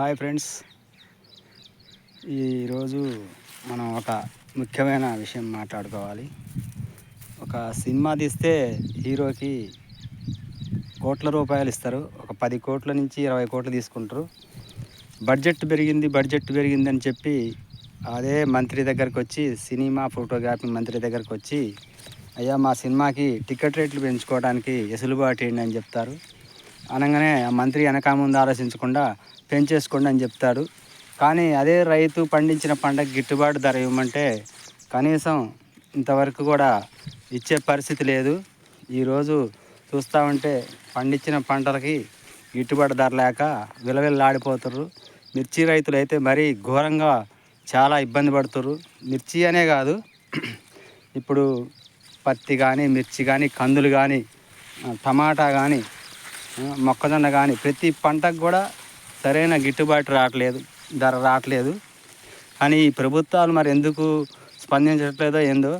Hi friends. ఈరోజు మనం ఒక ముఖ్యమైన విషయం మాట్లాడుకోవాలి. ఒక సినిమా తీస్తే హీరోకి కోట్ల రూపాయలు ఇస్తారు. ఒక పది కోట్ల నుంచి ఇరవై కోట్లు తీసుకుంటారు. బడ్జెట్ పెరిగింది బడ్జెట్ పెరిగింది అని చెప్పి అదే మంత్రి దగ్గరకు వచ్చి సినిమా ఫోటోగ్రఫీ మంత్రి దగ్గరకు వచ్చి అయ్యా మా సినిమాకి టికెట్ రేట్లు పెంచుకోవడానికి ఎసులుబాటు ఏంటి? అని చెప్తారు. అనగానే ఆ మంత్రి వెనక ముందు ఆలోచించకుండా పెంచేసుకోండి అని చెప్తాడు. కానీ అదే రైతు పండించిన పంటకు గిట్టుబాటు ధర ఇవ్వమంటే కనీసం ఇంతవరకు కూడా ఇచ్చే పరిస్థితి లేదు. ఈరోజు చూస్తూ ఉంటే పండించిన పంటలకి గిట్టుబాటు ధర లేక విలవిల్లాడిపోతుర్రు. మిర్చి రైతులు అయితే మరీ ఘోరంగా చాలా ఇబ్బంది పడుతుర్రు. మిర్చి అనే కాదు. ఇప్పుడు పత్తి కానీ మిర్చి కానీ కందులు కానీ టమాటా కానీ మొక్కజొన్న కానీ ప్రతి పంటకు కూడా సరైన గిట్టుబాటు రావట్లేదు ధర రావట్లేదు. కానీ ఈ ప్రభుత్వాలు మరి ఎందుకు స్పందించట్లేదో ఏందో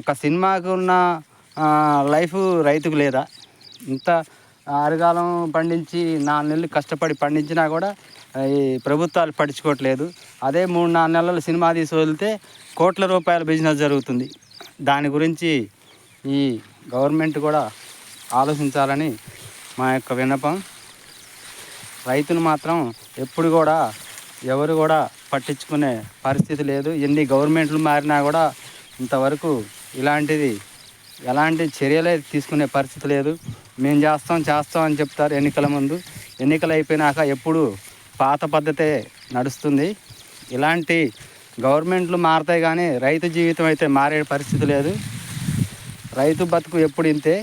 ఒక సినిమాకు ఉన్న లైఫ్ రైతుకు లేదా? ఇంత అరగాలం పండించి నాలుగు నెలలు కష్టపడి పండించినా కూడా ఈ ప్రభుత్వాలు పట్టించుకోవట్లేదు. అదే మూడు నాలుగు నెలలు సినిమా తీసి వదిలితే కోట్ల రూపాయల బిజినెస్ జరుగుతుంది. దాని గురించి ఈ గవర్నమెంట్ కూడా ఆలోచించాలని మా యొక్క విన్నపం రైతులు మాత్రం ఎప్పుడు కూడా ఎవరు కూడా పట్టించుకునే పరిస్థితి లేదు. ఎన్ని గవర్నమెంట్లు మారినా కూడా ఇంతవరకు ఇలాంటిది ఎలాంటి చర్యలే తీసుకునే పరిస్థితి లేదు. మేము చేస్తాం చేస్తాం అని చెప్తారు ఎన్నికల ముందు. ఎన్నికలు అయిపోయినాక ఎప్పుడు పాత పద్ధతే నడుస్తుంది. ఇలాంటి గవర్నమెంట్లు మారుతాయి కానీ రైతు జీవితం అయితే మారే పరిస్థితి లేదు. రైతు బతుకు ఎప్పుడు ఇంతే.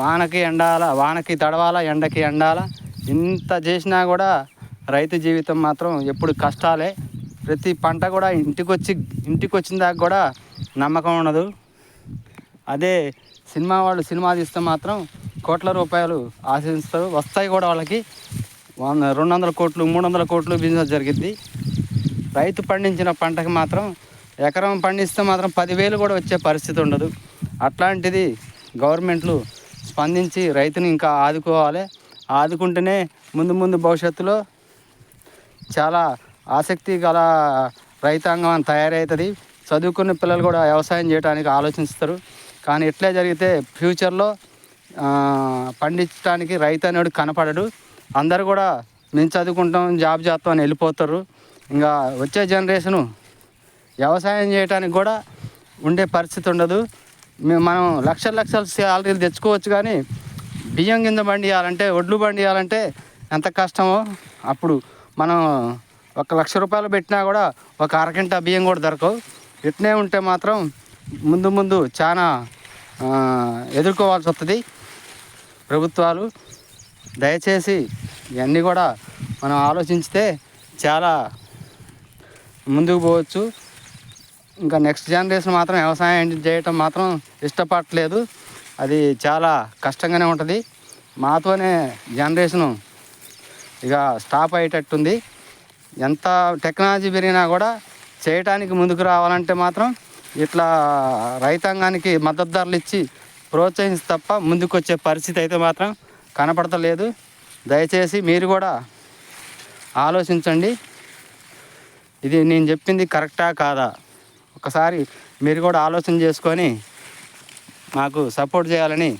వానకి ఎండాల వానకి తడవాల ఎండకి ఎండాల ఇంత చేసినా కూడా రైతు జీవితం మాత్రం ఎప్పుడు కష్టాలే. ప్రతి పంట కూడా ఇంటికొచ్చి ఇంటికొచ్చిన దాకా కూడా నమ్మకం ఉండదు. అదే సినిమా వాళ్ళు సినిమా తీస్తే మాత్రం కోట్ల రూపాయలు ఆశిస్తారు. వస్తాయి కూడా వాళ్ళకి. వంద రెండు వందల కోట్లు మూడు వందల కోట్లు బిజినెస్ జరిగింది రైతు పండించిన పంటకి మాత్రం ఎకరం పండిస్తే మాత్రం పదివేలు కూడా వచ్చే పరిస్థితి ఉండదు. అట్లాంటిది గవర్నమెంట్లు స్పందించి రైతుని ఇంకా ఆదుకోవాలి. ఆదుకుంటేనే ముందు ముందు భవిష్యత్తులో చాలా ఆసక్తి గల రైతాంగం తయారవుతుంది చదువుకున్న పిల్లలు కూడా వ్యవసాయం చేయడానికి ఆలోచిస్తారు. కానీ ఇట్లే జరిగితే ఫ్యూచర్లో పండించడానికి రైతు అనేవాడు కనపడడు. అందరు కూడా మేము చదువుకుంటాం జాబ్ చేస్తాం అని వెళ్ళిపోతారు. ఇంకా వచ్చే జనరేషను వ్యవసాయం చేయడానికి కూడా ఉండే పరిస్థితి ఉండదు. మనం లక్షల లక్షల శాలరీలు తెచ్చుకోవచ్చు కానీ బియ్యం కింద బండి ఇవ్వాలంటే ఒడ్లు పండియాలంటే ఎంత కష్టమో అప్పుడు మనం ఒక లక్ష రూపాయలు పెట్టినా కూడా ఒక అరగంట బియ్యం కూడా దొరకవు. ఇట్నే ఉంటే మాత్రం ముందు ముందు చాలా ఎదుర్కోవాల్సి వస్తుంది ప్రభుత్వాలు దయచేసి ఇవన్నీ కూడా మనం ఆలోచించితే చాలా ముందుకు పోవచ్చు. ఇంకా నెక్స్ట్ జనరేషన్ మాత్రం వ్యవసాయం చేయటం మాత్రం ఇష్టపడట్లేదు. అది చాలా కష్టంగానే ఉంటుంది. మాతోనే జనరేషను ఇక స్టాప్ అయ్యేటట్టుంది. ఎంత టెక్నాలజీ పెరిగినా కూడా చేయటానికి ముందుకు రావాలంటే మాత్రం ఇట్లా రైతాంగానికి మద్దతు ధరలు ఇచ్చి ప్రోత్సహించి తప్ప ముందుకు వచ్చే పరిస్థితి అయితే మాత్రం కనపడతలేదు. దయచేసి మీరు కూడా ఆలోచించండి. ఇది నేను చెప్పింది కరెక్టా కాదా? ఒకసారి మీరు కూడా ఆలోచన చేసుకొని మాకు సపోర్ట్ చేయాలని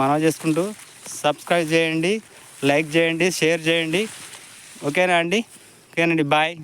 మనవి చేసుకుంటూ సబ్స్క్రైబ్ చేయండి లైక్ చేయండి షేర్ చేయండి. ఓకేనా అండి? ఓకేనండి బాయ్.